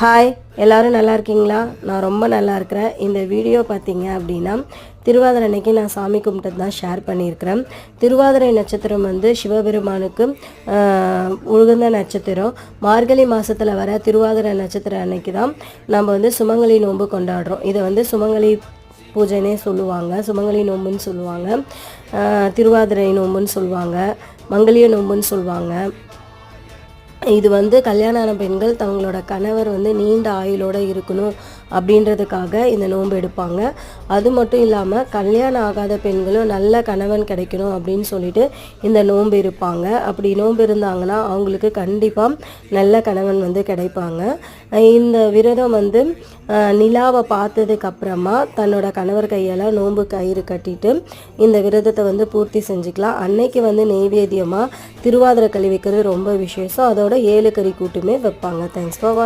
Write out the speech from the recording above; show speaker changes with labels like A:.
A: Hi எல்லோரும் நல்லா இருக்கீங்களா? நான் ரொம்ப நல்லா இருக்கிறேன். இந்த வீடியோ பார்த்தீங்க அப்படின்னா திருவாதிரை அன்னைக்கு நான் சாமி கும்பிட்டு தான் ஷேர் பண்ணியிருக்கிறேன். திருவாதிரை நட்சத்திரம் வந்து சிவபெருமானுக்கு உழுகுந்த நட்சத்திரம். மார்கழி மாதத்தில் வர திருவாதிரை நட்சத்திரம் அன்னைக்கு தான் நம்ம வந்து சுமங்கலி நோன்பு கொண்டாடுறோம். இதை வந்து சுமங்கலி பூஜைனே சொல்லுவாங்க. சுமங்கலி நோம்புன்னு சொல்லுவாங்க. திருவாதிரை நோம்புன்னு சொல்லுவாங்க. மங்கலிய நோம்புன்னு சொல்லுவாங்க. இது வந்து கல்யாண ஆன பெண்கள் தங்களோட கணவர் வந்து நீண்ட ஆயுளோட இருக்கணும். அப்படின்றதுக்காக இந்த நோன்பு எடுப்பாங்க. அது மட்டும் இல்லாமல் கல்யாணம் ஆகாத பெண்களும் நல்ல கணவன் கிடைக்கணும் அப்படின்னு சொல்லிட்டு இந்த நோன்பு இருப்பாங்க அப்படி நோன்பு இருந்தாங்கன்னா அவங்களுக்கு கண்டிப்பாக நல்ல கணவன் வந்து கிடைப்பாங்க. இந்த விரதம் வந்து நிலாவை பார்த்ததுக்கு அப்புறமா தன்னோட கணவர் கையால் நோன்பு கயிறு கட்டிட்டு இந்த விரதத்தை வந்து பூர்த்தி செஞ்சுக்கலாம். அன்னைக்கு வந்து நெய்வேத்தியமாக திருவாதிரை களி வைக்கிறது ரொம்ப விசேஷம். அதோட ஏழு கறி கூட்டுமே வைப்பாங்க. Thanks for